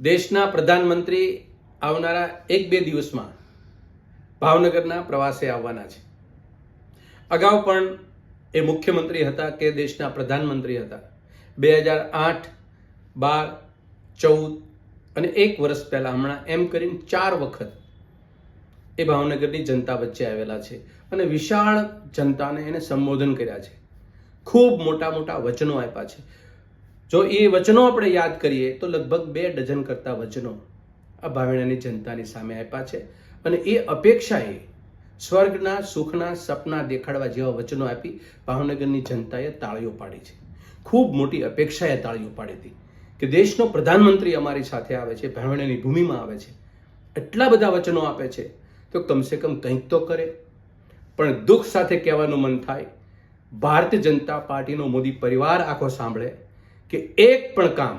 દેશના પ્રધાનમંત્રી આવનારા એક બે દિવસમાં ભાવનગરના પ્રવાસે આવવાના છે. અગાઉ પણ એ મુખ્યમંત્રી હતા કે દેશના પ્રધાનમંત્રી હતા. બે હજાર આઠ, બાર, ચૌદ અને એક વર્ષ પહેલાં હમણાં એમ કરીને ચાર વખત એ ભાવનગરની જનતા વચ્ચે આવેલા છે અને વિશાળ જનતાને એને સંબોધન કર્યા છે. ખૂબ મોટા મોટા વચનો આપ્યા છે. જો એ વચનો આપણે યાદ કરીએ તો લગભગ બે ડઝન કરતા વચનો આ ભાવેણાની જનતાની સામે આપ્યા છે અને એ અપેક્ષાએ સ્વર્ગના, સુખના, સપના દેખાડવા જેવા વચનો આપી ભાવનગરની જનતાએ તાળીઓ પાડી છે. ખૂબ મોટી અપેક્ષાએ તાળીઓ પાડી હતી કે દેશનો પ્રધાનમંત્રી અમારી સાથે આવે છે, ભાવણાની ભૂમિમાં આવે છે. એટલા બધા વચનો આપે છે તો કમસે કમ કંઈક તો કરે. પણ દુઃખ સાથે કહેવાનું મન થાય, ભારતીય જનતા પાર્ટીનો મોદી પરિવાર આખો સાંભળે કે એક પણ કામ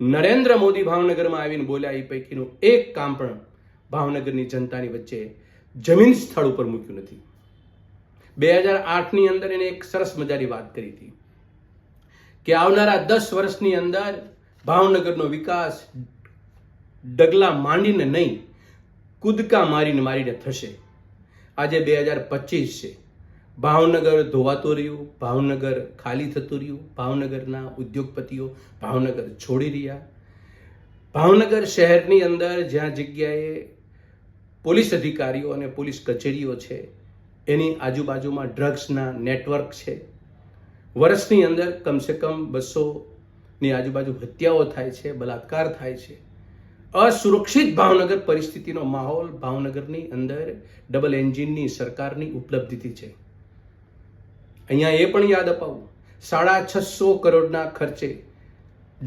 નરેન્દ્ર મોદી ભાવનગરમાં આવીને બોલ્યા એ પૈકીનું એક કામ પણ ભાવનગરની જનતાની વચ્ચે જમીન સ્થળ ઉપર મૂક્યું નથી. બે હજાર આઠની અંદર એને એક સરસ મજાની વાત કરી હતી કે આવનારા દસ વર્ષની અંદર ભાવનગરનો વિકાસ ડગલા માંડીને નહીં, કૂદકા મારીને મારીને થશે. આજે બે હજાર પચીસ છે. ભાવનગર ધોવાતું રહ્યું, ભાવનગર ખાલી થતું રહ્યું, ભાવનગરના ઉદ્યોગપતિઓ ભાવનગર છોડી રહ્યા. ભાવનગર શહેરની અંદર જ્યાં જગ્યાએ પોલીસ અધિકારીઓ અને પોલીસ કચેરીઓ છે, એની આજુબાજુમાં ડ્રગ્સના નેટવર્ક છે. વર્ષની અંદર કમસે કમ બસોની આજુબાજુ હત્યાઓ થાય છે, બલાત્કાર થાય છે. અસુરક્ષિત ભાવનગર પરિસ્થિતિનો માહોલ ભાવનગરની અંદર ડબલ એન્જિનની સરકારની ઉપલબ્ધિથી છે. અહીંયા એ પણ યાદ અપાવું. સાડા છસો કરોડના ખર્ચે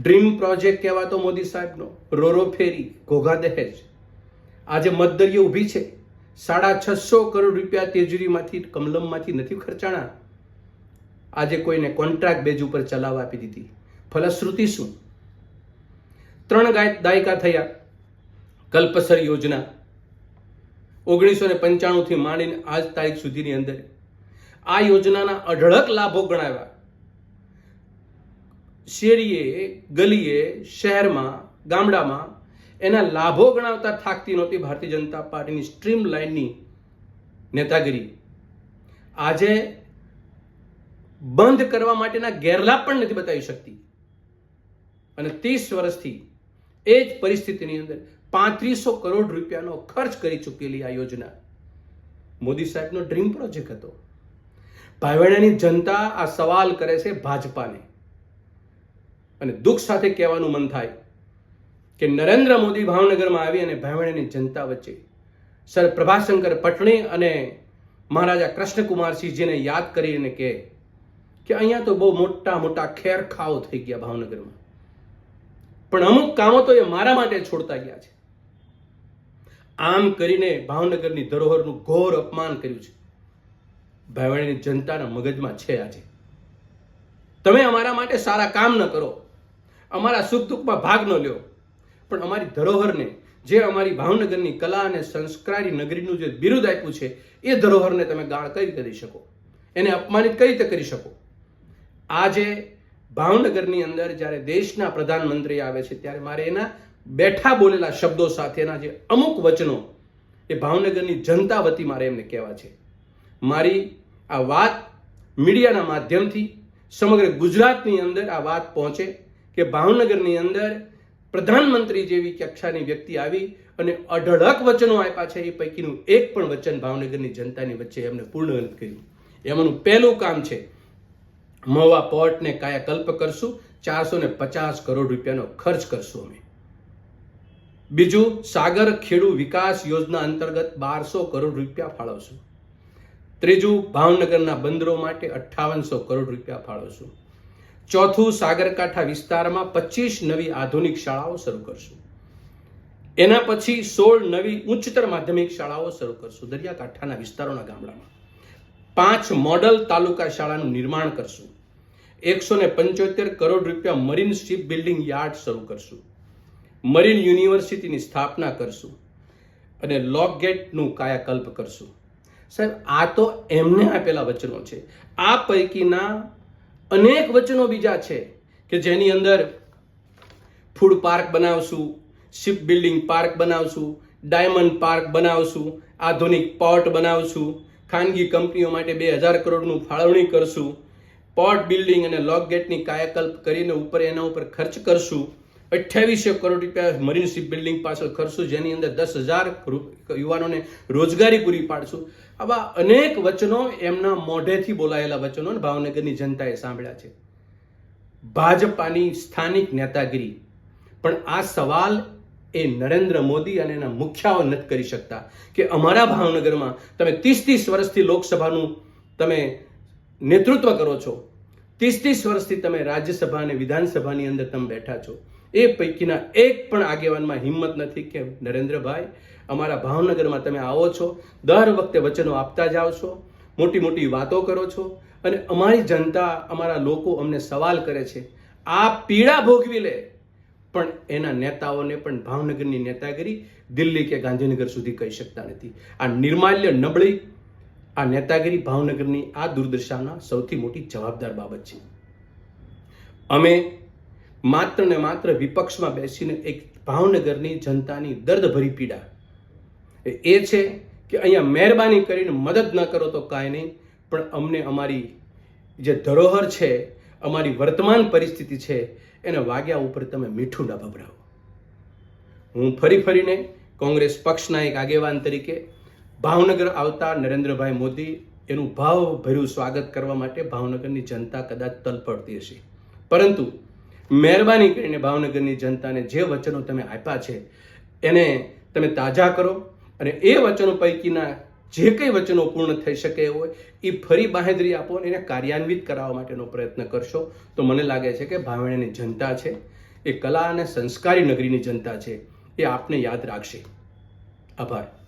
ડ્રીમ પ્રોજેક્ટ કહેવાતો મોદી સાહેબનો. રોરો ફેરી, ઘોઘા દહેજ. આજે મતદરીઓ ઊભી છે. સાડા છસો કરોડ રૂપિયા તેજુરીમાંથી, કમલમમાંથી નથી ખર્ચાણા. આજે કોઈને કોન્ટ્રાક્ટ બેજ ઉપર ચલાવવા આપી દીધી. ફલશ્રુતિ શું? ત્રણ દાયકા થયા. કલ્પસર યોજના. ઓગણીસો ને પંચાણુંથી માંડીને આજ તારીખ સુધીની અંદર આ યોજનાના અઢળક લાભો ગણાવ્યા. શેરીએ, ગલીએ, શહેરમાં, ગામડામાં એના લાભો ગણાવતા થાકતી નહોતી ભારતીય જનતા પાર્ટીની સ્ટ્રીમ લાઇનની નેતાગીરી. આજે બંધ કરવા માટેના ગેરલાભ પણ નથી બતાવી શકતી. અને ત્રીસ વર્ષથી એ જ પરિસ્થિતિની અંદર પાંત્રીસો કરોડ રૂપિયાનો ખર્ચ કરી ચૂકેલી આ યોજના. મોદી સાહેબનો ડ્રીમ પ્રોજેક્ટ હતો. ભાઈવાણાની જનતા આ સવાલ કરે છે ભાજપાને. અને દુઃખ સાથે કહેવાનું મન થાય કે નરેન્દ્ર મોદી ભાવનગરમાં આવી અને ભાઈવાણાની જનતા વચ્ચે સર પ્રભાશંકર પટણી અને મહારાજા કૃષ્ણકુમારસિંહજીને યાદ કરીને કહે કે અહીંયા તો બહુ મોટા મોટા ખેરખાઓ થઈ ગયા ભાવનગરમાં. પણ અમુક કામો તો એ મારા માટે છોડતા ગયા છે. આમ કરીને ભાવનગરની ધરોહરનું ઘોર અપમાન કર્યું છે. ભાઈવાણીની જનતાના મગજમાં છે આજે. તમે અમારા માટે સારા કામ ન કરો. અમારા સુખ દુઃખમાં ભાગ ન લ્યો. પણ અમારી ધરોહરને, જે અમારી ભાવનગરની કલા અને સંસ્કારી નગરીનું જે બિરુદ આપ્યું છે, એ ધરોહરને તમે ગાળ કઈ કરી શકો? એને અપમાનિત કઈ રીતે કરી શકો? આજે ભાવનગરની અંદર જ્યારે દેશના પ્રધાનમંત્રી આવે છે, ત્યારે મારે એના બેઠા બોલેલા શબ્દો સાથેના જે અમુક વચનો એ ભાવનગરની જનતા વતી મારે એમને કહેવા છે. મારી આ વાત મીડિયાના માધ્યમથી સમગ્ર ગુજરાતની અંદર આ વાત પહોંચે કે ભાવનગરની અંદર પ્રધાનમંત્રી જેવી કક્ષાની વ્યક્તિ આવી અને અઢળક વચનો આપ્યા છે. એ પૈકીનું એક પણ વચન ભાવનગરની જનતાની વચ્ચે એમને પૂર્ણ કર્યું. એમાંનું પહેલું કામ છે, મહુવા પોર્ટને કાયાકલ્પ કરશું. ચારસો ને પચાસ કરોડ રૂપિયાનો ખર્ચ કરશું અમે. બીજું, સાગર ખેડૂ વિકાસ યોજના અંતર્ગત બારસો કરોડ રૂપિયા ફાળવશું. ત્રીજું, ભાવનગરના બંદરો માટે અઠ્ઠાવનસો કરોડ રૂપિયા ફાળવશું ચોથું, સાગરકાંઠા વિસ્તારમાં પચીસ નવી આધુનિક શાળાઓ શરૂ કરશું. એના પછી સોળ નવી ઉચ્ચતર માધ્યમિક શાળાઓ શરૂ કરશું, દરિયાકાંઠાના વિસ્તારોના ગામડામાં. પાંચ મોડલ તાલુકા શાળાનું નિર્માણ કરશું. એકસો ને પંચોતેર કરોડ રૂપિયા મરીન શિપ બિલ્ડિંગ યાર્ડ શરૂ કરશું. મરીન યુનિવર્સિટીની સ્થાપના કરશું. અને લોક ગેટનું કાયાકલ્પ કરશું. સાહેબ, આ તો એમને આપેલા વચનો છે. આ પૈકીના અનેક વચનો બીજા છે કે જેની અંદર ફૂડ પાર્ક બનાવશું, શિપ બિલ્ડિંગ પાર્ક બનાવશું, ડાયમંડ પાર્ક બનાવશું, આધુનિક પોર્ટ બનાવશું, ખાનગી કંપનીઓ માટે બે હજાર કરોડનું ફાળવણી કરશું, પોર્ટ બિલ્ડિંગ અને લોક ગેટની કાયાકલ્પ કરીને ઉપર એના ઉપર ખર્ચ કરશું. અઠ્યાવીસો કરોડ રૂપિયા મરીન શિપ બિલ્ડિંગ પાછળ ખર્ચશું જેની અંદર દસ હજાર યુવાનોને રોજગારી પૂરી પાડશું. આવા અનેક વચનો એમના મોઢેથી બોલાયેલા વચનો ભાવનગરની જનતાએ સાંભળ્યા છે. ભાજપાની સ્થાનિક નેતાગીરી. પણ આ સવાલ એ નરેન્દ્ર મોદી અને એના મુખ્યાઓ નથી કરી શકતા કે અમારા ભાવનગરમાં તમે ત્રીસ ત્રીસ વર્ષથી લોકસભાનું તમે નેતૃત્વ કરો છો. ત્રીસ ત્રીસ વર્ષથી તમે રાજ્યસભા અને વિધાનસભાની અંદર તમે બેઠા છો. એ પૈકીના એક પણ આગેવાનમાં હિંમત નથી કે નરેન્દ્રભાઈ, અમારા ભાવનગરમાં તમે આવો છો, દર વખતે વચનો આપતા જાઓ છો, મોટી મોટી વાતો કરો છો, અને અમારી જનતા, અમારા લોકો અમને સવાલ કરે છે આ પીડા ભોગવી લે. પણ એના નેતાઓને પણ ભાવનગરની નેતાગીરી દિલ્હી કે ગાંધીનગર સુધી કહી શકતા નથી. આ નિર્માલ્ય નબળી, આ નેતાગીરી ભાવનગરની આ દુર્દશાના સૌથી મોટી જવાબદાર બાબત છે. અમે માત્ર ને માત્ર વિપક્ષમાં બેસીને એક ભાવનગરની જનતાની દર્દભરી પીડા. એ છે કે અહીંયા મહેરબાની કરીને મદદ ન કરો તો કાંઈ નહીં, પણ અમને અમારી જે ધરોહર છે, અમારી વર્તમાન પરિસ્થિતિ છે, એને વાગ્યા ઉપર તમે મીઠું ના ભભરાવો. હું ફરી ફરીને કોંગ્રેસ પક્ષના એક આગેવાન તરીકે ભાવનગર આવતા નરેન્દ્રભાઈ મોદી એનું ભાવભર્યું સ્વાગત કરવા માટે ભાવનગરની જનતા કદાચ તલપડતી હશે. પરંતુ મહેરબાની કરીને ભાવનગરની જનતાને જે વચનો તમે આપ્યા છે, એને તમે તાજા કરો અને એ વચનો પૈકીના જે કંઈ વચનો પૂર્ણ થઈ શકે હોય, એ ફરી બાહેંધરી આપો અને એને કાર્યાન્વિત કરાવવા માટેનો પ્રયત્ન કરશો. તો મને લાગે છે કે ભાવણીની જનતા છે, એ કલા અને સંસ્કારી નગરીની જનતા છે, એ આપને યાદ રાખશે. આભાર.